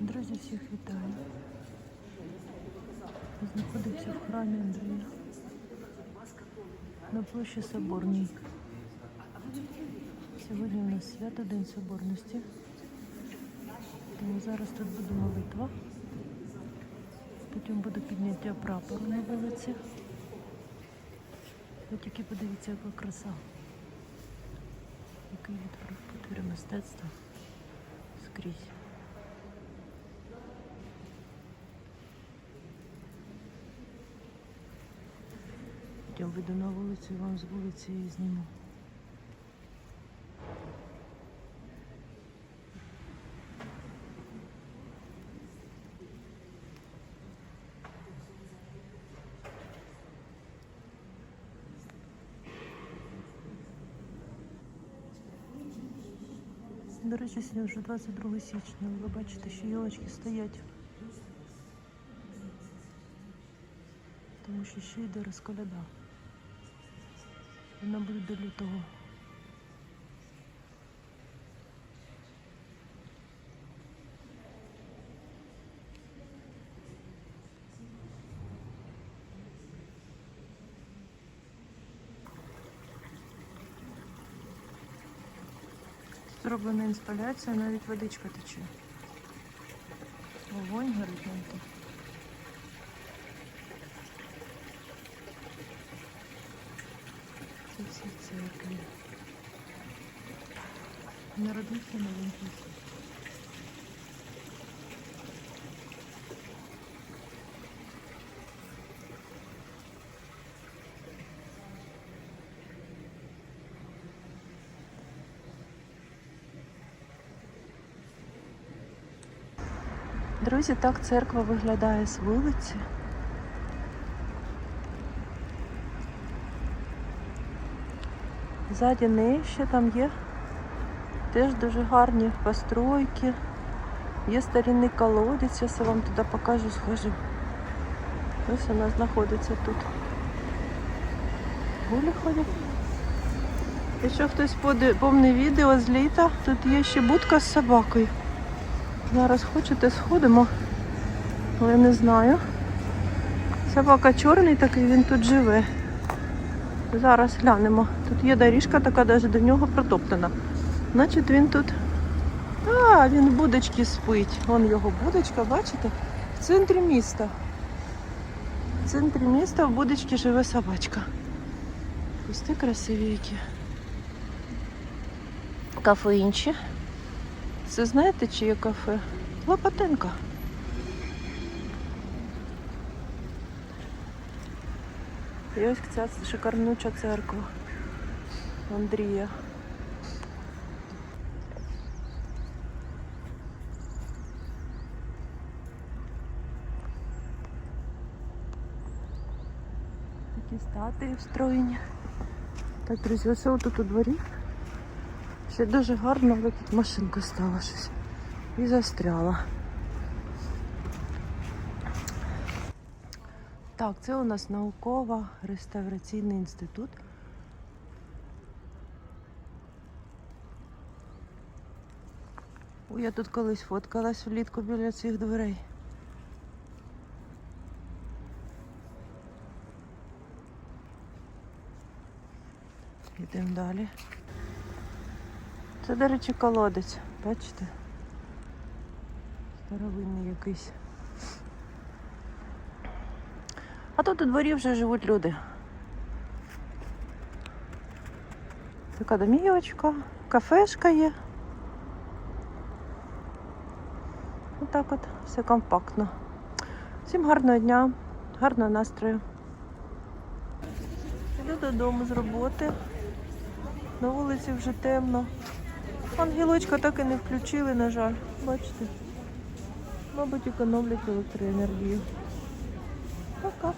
Друзі, всіх вітаю. Знаходимося в храмі Андрія на площі Соборній. Сьогодні у нас свято День Соборності. Тому зараз тут буде молитва. Потім буде підняття прапору на вулиці. Ви тільки подивіться, яка краса. Який відтвор потвір мистецтва скрізь. Йдемо вийду на вулицю вам з вулиці і зніму. До речі, сьогодні вже 22 січня. Ви бачите, що ялочки стоять. Тому що ще йде розколяда. Вона буде до лютого. Зроблена інсталяція, навіть водичка тече. Вогонь тут. Це всі церкві. Народився маленький. Друзі, так церква виглядає з вулиці. Ззаді неї ще там є теж дуже гарні постройки. Є старинний колодець, я вам туди покажу, схожу. Ось вона знаходиться тут. Гулі ходять. Якщо хтось помне відео з літа, тут є ще будка з собакою. Зараз хочете, сходимо, але не знаю. Собака чорний такий, він тут живе. Зараз глянемо. Тут є доріжка така, навіть до нього протоптана. Значить він тут. А, він в будочці спить. Вон його будочка, бачите? В центрі міста. В центрі міста в будочці живе собачка. Кусти красиві які. Кафе інші. Це знаєте, чиє кафе? Лопатенка. І ось ця шикарнуча церква Андрія. Такі статуї встроєні. Так, друзі, ось тут у дворі. Ще дуже гарно, але тут машинка стала щось. І застряла. Так, це у нас науково-реставраційний інститут. Ой, я тут колись фоткалась влітку біля цих дверей. Йдемо далі. Це, до речі, колодець, бачите? Старовинний якийсь. А тут у дворі вже живуть люди. Така домівочка, кафешка є. Отак от, все компактно. Всім гарного дня, гарного настрою. Йду додому з роботи. На вулиці вже темно. Ангелочка так і не включили, на жаль. Бачите? Мабуть, економлять електроенергію. Пока.